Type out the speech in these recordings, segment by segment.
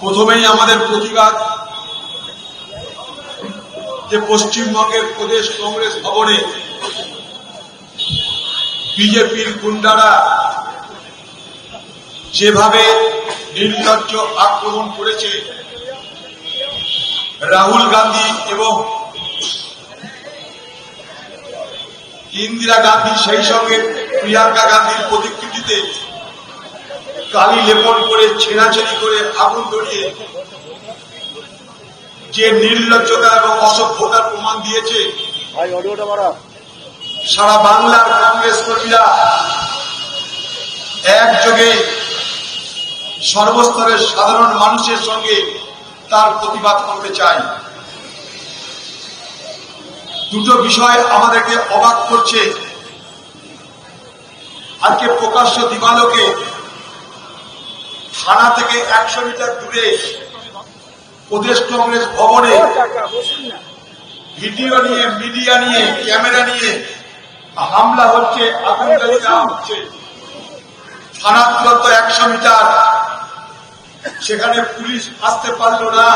প্রথমেই আমাদের প্রতিবাদ যে পশ্চিমবঙ্গের প্রদেশ কংগ্রেস ভবনে বিজেপির গুন্ডারা যেভাবে নির্লজ্জ আক্রমণ করেছে, রাহুল গান্ধী এবং ইন্দিরা গান্ধী সেই সঙ্গে প্রিয়াঙ্কা গান্ধীর প্রতিকৃতিতে কালি লেপন করে ছেঁড়াছেড়ি করে আগুন ধরিয়ে যে নির্লজ্জতা এবং অসভ্যতার প্রমাণ দিয়েছে সারা বাংলার কংগ্রেস কর্মীরা একযোগে সর্বস্তরের সাধারণ মানুষের সঙ্গে তার প্রতিবাদ করতে চায়। দুটো বিষয় আমাদেরকে অবাক করছে। আজকে প্রকাশ্য দিবালোকে থানা থেকে একশো মিটার দূরে প্রদেশ কংগ্রেস ভবনে ভিডিও নিয়ে, মিডিয়া নিয়ে, ক্যামেরা নিয়ে হামলা হচ্ছে দেওয়া হচ্ছে। থানা দূরত্ব একশো মিটার। সেখানে পুলিশ আসতে পারল না,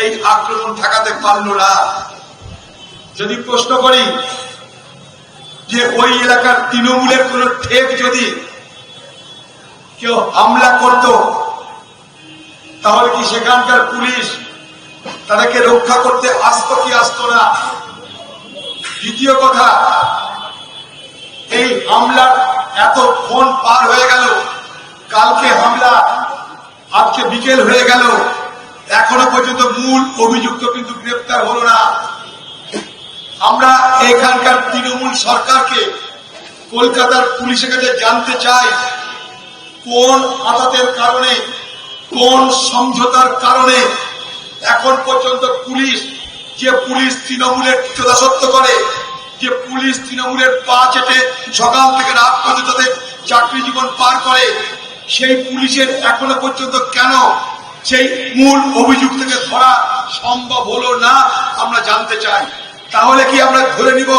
এই আক্রমণ ঠেকাতে পারল না। যদি প্রশ্ন করি যে ওই এলাকার তৃণমূলের কোন ঠেক যদি কেউ হামলা করত, তাহলে কি সেখানকার পুলিশ তাদেরকে রক্ষা করতে আসতো কি আসতো না? দ্বিতীয় কথা, এই হামলার এত ফোন পার হয়ে গেল, কালকে হামলা, আজকে বিকেল হয়ে গেল, এখনও পর্যন্ত মূল অভিযুক্ত কিন্তু গ্রেপ্তার হলো না। আমরা এখানকার তৃণমূল সরকারকে কলকাতার পুলিশের কাছে জানতে চাই কোন আদাতের কারণে, কোন সমঝোতার কারণে এখন পর্যন্ত পুলিশ, যে পুলিশ তৃণমূলের দাসত্ব করে, যে পুলিশ তৃণমূলের পা চেটে সকাল থেকে রাত পর্যন্ত চাকরি জীবন পার করে, সেই পুলিশের এখনও পর্যন্ত কেন সেই মূল অভিযোগ থেকে ধরা সম্ভব হলো না, আমরা জানতে চাই। তাহলে কি আমরা ধরে নিব?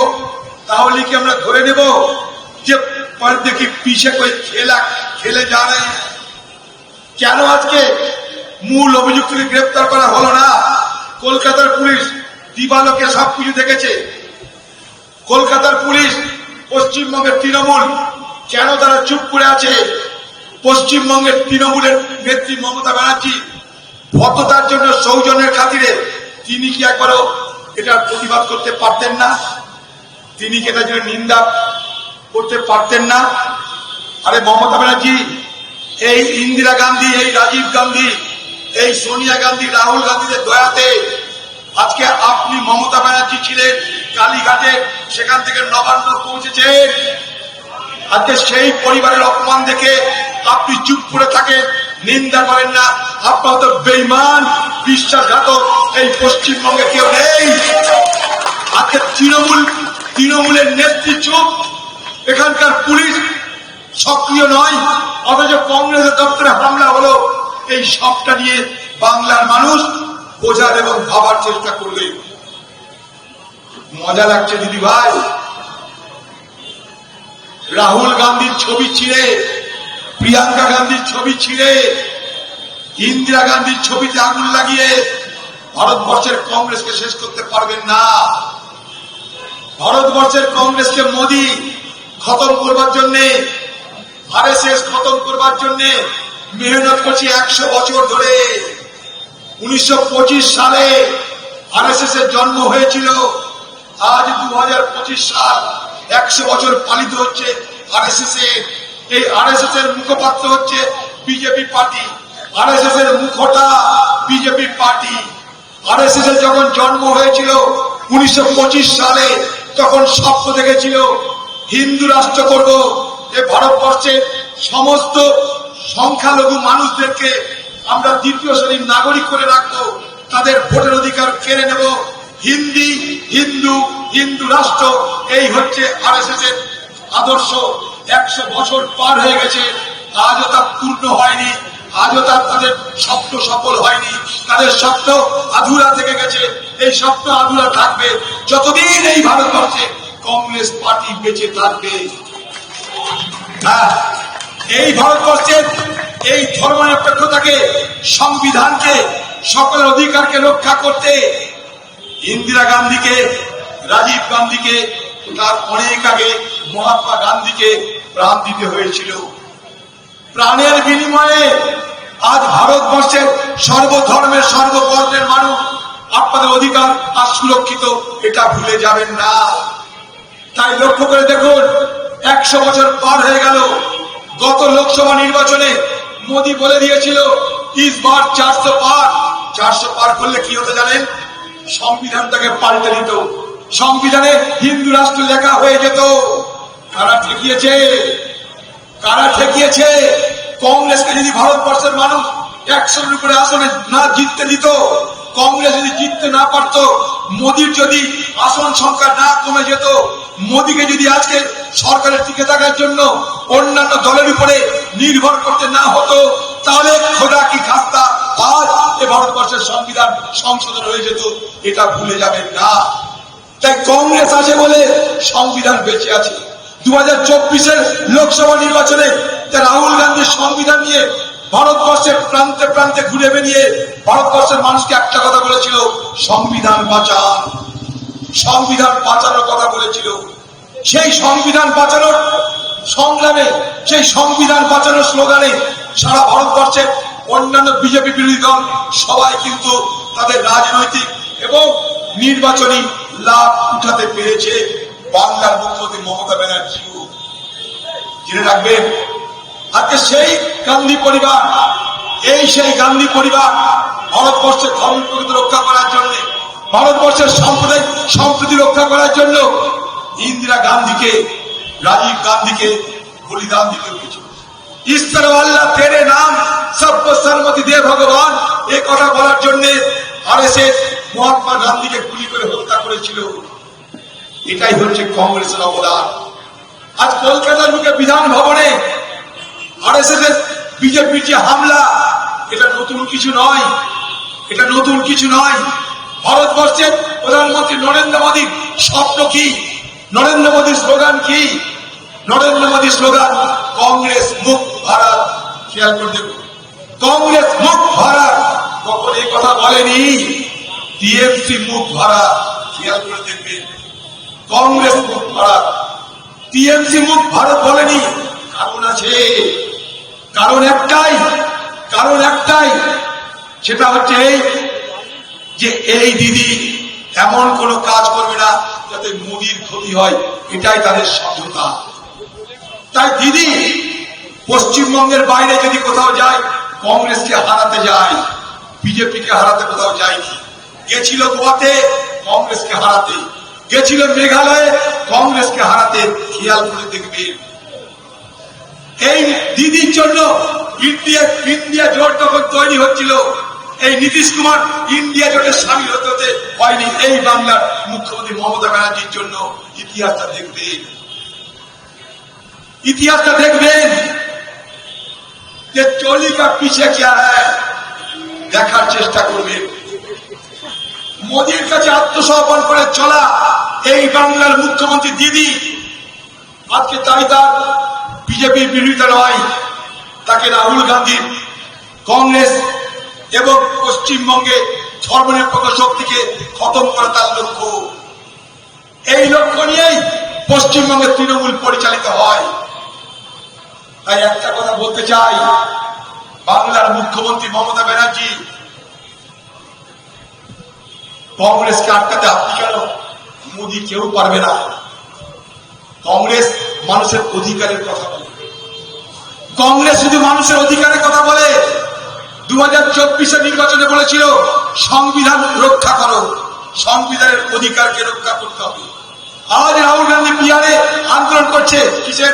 তাহলে কি আমরা ধরে নেব যে पर्दे के पीछे कोई खेला खेले जा रहे हैं কেন আজকে মূল অভিযুক্তকে গ্রেপ্তার করা হলো না কলকাতার পুলিশ দিবালোকে সবকিছু দেখেছে কলকাতার পুলিশ পশ্চিমবঙ্গের তৃণমূল কেন তারা চুপ করে আছে পশ্চিমবঙ্গের তৃণমূলের নেত্রী মমতা ব্যানার্জি ভদ্রতার জন্য সৌজন্যের খাতিরে তিনি কি একবারও এটা প্রতিবাদ করতে পারতেন না তিনি কি এটার জন্য নিন্দা করতে পারতেন না। আরে মমতা ব্যানার্জি, এই ইন্দিরা গান্ধী, এই রাজীব গান্ধী, এই সোনিয়া গান্ধী, রাহুল গান্ধীদের দয়াতে আজকে আপনি মমতা ব্যানার্জি ছিলেন, কালীঘাটে সেখান থেকে নবান্ন পৌঁছেছেন আজকে সেই পরিবারের অপমান দেখে আপনি চুপ করে থাকেন, নিন্দা করেন না। আপনার তো বেইমান বিশ্বাসঘাতক, এই পশ্চিমবঙ্গে কেউ নেই। আজকে তৃণমূল, তৃণমূলের নেত্রী চুপ এখানকার পুলিশ সক্রিয় নয়, অথচ কংগ্রেসের দপ্তরে হামলা হলো। এই সবটা নিয়ে বাংলার মানুষ বোঝার এবং ভাবার চেষ্টা করবে। মজা লাগছে দিদি ভাই। রাহুল গান্ধীর ছবি ছিঁড়ে, প্রিয়াঙ্কা গান্ধীর ছবি ছিঁড়ে, ইন্দিরা গান্ধীর ছবিতে আগুন লাগিয়ে ভারতবর্ষের কংগ্রেসকে শেষ করতে পারবেন না। ভারতবর্ষের কংগ্রেসকে মোদী খতম করবার জন্য আরএসএস খতম করবার জন্য মেহনত করছি একশো বছর ধরে। উনিশশো সালে আরএসএস জন্ম হয়েছিল। আজ দু সাল একশো বছর পালিত হচ্ছে আরএসএস এর এই আরএসএস এর মুখপাত্র হচ্ছে বিজেপি পার্টি। আরএসএস এর মুখটা বিজেপি পার্টি। আরএসএস এর যখন জন্ম হয়েছিল উনিশশো পঁচিশ সালে, তখন স্বপ্ন দেখেছিল হিন্দু রাষ্ট্র করব, এ ভারতবর্ষের সমস্ত সংখ্যালঘু মানুষদেরকে আমরা দ্বিতীয় শ্রেণির নাগরিক করে রাখব, তাদের ভোটের অধিকার কেড়ে নেব। হিন্দি, হিন্দু হিন্দু রাষ্ট্র, এই হচ্ছে আরএসএস এর আদর্শ। একশো বছর পার হয়ে গেছে, আজও তা পূর্ণ হয়নি, আজও তার তাদের স্বপ্ন সফল হয়নি। তাদের স্বপ্ন আধুরা থেকে গেছে, এই স্বপ্ন আধুরা থাকবে। যতদিন এই ভারতবর্ষে কংগ্রেস পার্টি বেঁচে থাকবে। হ্যাঁ এই ভারতবর্ষের এই ধর্মনিরপেক্ষতাকে সংবিধানকে, সকলের অধিকারকে রক্ষা করতে ইন্দিরা গান্ধীকে, রাজীব গান্ধীকে, তার অনেক আগে মহাত্মা গান্ধীকে প্রাণ দিতে হয়েছিল। প্রাণের বিনিময়ে আজ ভারতবর্ষের সর্বধর্মের, সর্ববর্ণের মানুষ আপনাদের অধিকার আর সুরক্ষিত, এটা ভুলে যাবেন না। তাই লক্ষ্য করে দেখুন, একশো বছর পার হয়ে গেল। গত লোকসভা নির্বাচনে মোদী বলে দিয়েছিল ইস বার চারশো পার চারশো পার করলে কি হতে জানেন? সংবিধানটাকে পাল্টে দিত। সংবিধানে হিন্দু রাষ্ট্র লেখা হয়ে যেত। কারা ঠেকিয়েছে? কারা ঠেকিয়েছে? কংগ্রেসকে যদি ভারতবর্ষের মানুষ একশোর উপরে আসনে না জিততে দিত, কংগ্রেস যদি জিততে না পারত, মোদির যদি আসন সংখ্যা না কমে যেত মোদিকে যদি আজকে সরকারের টিকে থাকার জন্য অন্যান্য দলের উপরে নির্ভর করতে না হতো, তাহলে খোদা কি খাস্তা আজ এ ভারতবর্ষের সংবিধান সংশোধন হয়ে যেত, এটা ভুলে যাবেন না। তাই কংগ্রেস আছে বলে সংবিধান বেঁচে আছে। দু হাজার চব্বিশের লোকসভা নির্বাচনে রাহুল গান্ধীর সংবিধান নিয়ে ভারতবর্ষের প্রান্তে প্রান্তে ঘুরে বেরিয়ে ভারতবর্ষের মানুষকে একটা কথা বলেছিল, সংবিধান বাঁচান। সংবিধান বাঁচানোর কথা বলেছিল। সেই সংবিধান বাঁচানোর সংগ্রামে, সেই সংবিধান বাঁচানোর স্লোগানে সারা ভারতবর্ষের অন্যান্য বিজেপি বিরোধী দল সবাই কিন্তু তাদের রাজনৈতিক এবং নির্বাচনী লাভ উঠাতে পেরেছে বাংলার মুখ্যমন্ত্রী মমতা ব্যানার্জিও। জেনে রাখবেন, আজকে সেই গান্ধী পরিবার, এই সেই গান্ধী পরিবার ভারতবর্ষের ধর্ম প্রকৃতি রক্ষা করার জন্য ভারতবর্ষের সাম্প্রদায়িক সম্প্রীতি রক্ষা করার জন্য ইন্দিরা গান্ধীকে, রাজীব গান্ধীকে বলিদান দিতে হয়েছিল ঈশ্বর আল্লাহ তেরে নাম, সব্য ভগবান কথা বলার জন্য আর মহাত্মা গান্ধীকে গুলি করে হত্যা করেছিল। এটাই হচ্ছে কংগ্রেসের অবদান। আজ কলকাতার মুখে বিধান ভবনে আরএসএস বিজেপির যে হামলা, এটা নতুন কিছু নয়। এটা নতুন কিছু নয়। ভারতবর্ষের প্রধানমন্ত্রী নরেন্দ্র মোদীর স্বপ্ন কি? নরেন্দ্র মোদীর স্লোগান কি? নরেন্দ্র মোদীর স্লোগান, কংগ্রেস মুখ ভারত খেয়াল করে কংগ্রেস মুখ ভারত কখন এই কথা বলেনি? টিএমসি মুখ ভারত খেয়াল করে দেখবেন। কংগ্রেস মুখ ভারত টিএমসি মুখ ভারত বলেনি। কারণ আছে। কারণ একটাই। কারণ একটাই। সেটা হচ্ছে এই যে এই দিদি এমন কোন কাজ করবে না যাতে মোদির ক্ষতি হয়, এটাই তাদের সমঝোতা তাই দিদি, পশ্চিমবঙ্গের বাইরে যদি কোথাও যায়, কংগ্রেসকে হারাতে যায়, বিজেপিকে হারাতে কোথাও যায়নি গেছিল গোয়াতে, কংগ্রেসকে হারাতে। গেছিল মেঘালয়ে, কংগ্রেসকে হারাতে খেয়াল করে দেখবেন এই দিদির জন্য ইন্ডিয়া ইন্ডিয়া জোট তখন তৈরি হচ্ছিল এই নীতিশ কুমার ইন্ডিয়া জোটের সামিল হতে হতে হয়নি এই বাংলার মুখ্যমন্ত্রী মমতা ব্যানার্জির জন্য ইতিহাসটা দেখবে। ইতিহাসটা দেখবেন যে চলিকা পিছিয়ে কে হ্যাঁ দেখার চেষ্টা করবে। মোদীর কাছে আত্মসমর্পণ করে চলা এই বাংলার মুখ্যমন্ত্রী দিদি। আজকে তাই তার বিজেপির বিরোধিতা নয়, তাকে রাহুল গান্ধীর কংগ্রেস এবং পশ্চিমবঙ্গে ধর্মনিরপেক্ষ শক্তিকে খতম করা তার লক্ষ্য। এই লক্ষ্য নিয়েই পশ্চিমবঙ্গের তৃণমূল পরিচালিত হয়। তাই একটা কথা বলতে চাই, বাংলার মুখ্যমন্ত্রী মমতা ব্যানার্জি, কংগ্রেসকে আটকাতে আপনি কেন মোদী কেউ পারবে না? কংগ্রেস মানুষের অধিকারের কথা বলে। কংগ্রেস শুধু মানুষের অধিকারের কথা বলে দু হাজার চব্বিশে নির্বাচনে বলেছিল, সংবিধান রক্ষা করো। সংবিধানের অধিকারকে রক্ষা করতে হবে। আজ রাহুল গান্ধী বিহারে আন্দোলন করছে, কিসের?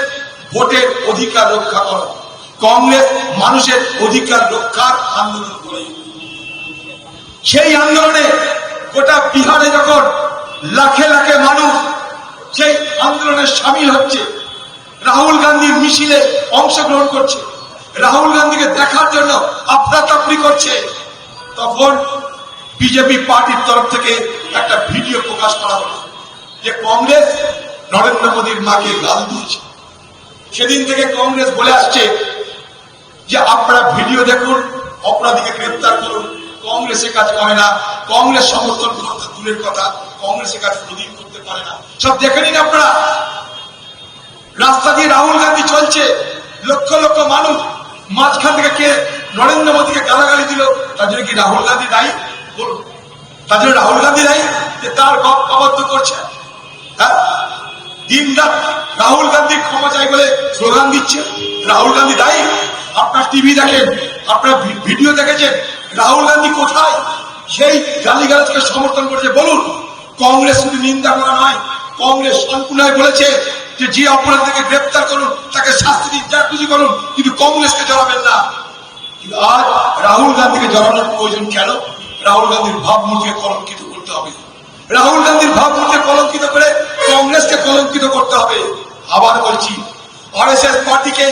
ভোটের অধিকার রক্ষা করো। কংগ্রেস মানুষের অধিকার রক্ষার আন্দোলন করে। সেই আন্দোলনে গোটা বিহারে যখন লাখে লাখে মানুষ সেই আন্দোলনে সামিল হচ্ছে, রাহুল গান্ধীর মিছিলে অংশগ্রহণ করছে। রাহুল গান্ধীকে দেখার জন্য আফরাতাফরি করছে। তখন বিজেপি পার্টির তরফ থেকে একটা ভিডিও প্রকাশ করা হলো যে কংগ্রেস নরেন্দ্র মোদীর মাকে গাল দিয়েছে। সেদিন থেকে কংগ্রেস বলে আসছে যে, আপনারা ভিডিও দেখুন, অপরাধীকে গ্রেপ্তার করুন। কংগ্রেসে কাজ করে না, কংগ্রেস সমর্থন করতে দূরের কথা, কংগ্রেসে কাজ কোনদিন করতে পারে না। সব দেখে নিন আপনারা। রাস্তা দিয়ে রাহুল গান্ধী চলছে। লক্ষ লক্ষ মানুষ মাঝখান থেকে কে নরেন্দ্র মোদীকে গালাগালি দিল, তার জন্য কি রাহুল গান্ধী দায়ী? তার জন্য রাহুল গান্ধী দায়ী যে তার অবাধ্য করছে। হ্যাঁ? দিন রাত রাহুল গান্ধী ক্ষমা চাই বলে স্লোগান দিচ্ছে, রাহুল গান্ধী দায়ী। আপনার টিভি দেখেন, আপনার ভিডিও দেখেছেন, রাহুল গান্ধী কোথায়? সেই গালিগালাজকে সমর্থন করেছে। বলুন, কংগ্রেস শুধু নিন্দা করা নয়, কংগ্রেস সম্পূর্ণই বলেছে যে যে অপরাধীকে গ্রেপ্তার করুন, তাকে শাস্তি দিন যা করুন, কিন্তু কংগ্রেসকে জড়াবেন না। কিন্তু আজ রাহুল গান্ধীকে জড়ানোর প্রয়োজন কেন? রাহুল গান্ধীর ভাবমূর্তিকে কলঙ্কিত করতে হবে। রাহুল গান্ধীর ভাবমূর্তিকে কলঙ্কিত করে কংগ্রেসকে কলঙ্কিত করতে হবে। আবার বলছি আরএসএস পার্টিকে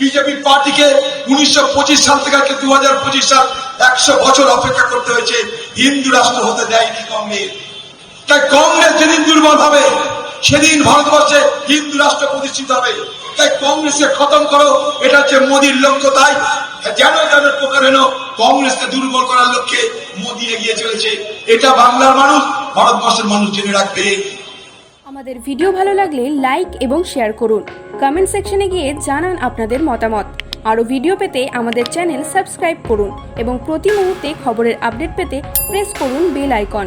বিজেপি পার্টিকে উনিশশো পঁচিশ সাল থেকে দু হাজার পঁচিশ সাল একশো বছর অপেক্ষা করতে হয়েছে। হিন্দু রাষ্ট্র হতে দেয়নি কংগ্রেস। তাই কংগ্রেস যেদিন দুর্বল হবে সেদিন ভারতবর্ষে হিন্দু রাষ্ট্র প্রতিষ্ঠিত হবে। তাই কংগ্রেসকে খতম করো, এটা হচ্ছে মোদীর লক্ষ্য, তাই যেন যেন প্রকার হেন কংগ্রেসকে দুর্বল করার লক্ষ্যে মোদী এগিয়ে চলেছে। এটা বাংলার মানুষ, ভারতবর্ষের মানুষ জেনে রাখবে। আমাদের ভিডিও ভালো লাগলে লাইক এবং শেয়ার করুন। কমেন্ট সেকশনে গিয়ে জানান আপনাদের মতামত। আরও ভিডিও পেতে আমাদের চ্যানেল সাবস্ক্রাইব করুন এবং প্রতি মুহূর্তে খবরের আপডেট পেতে প্রেস করুন বেল আইকন।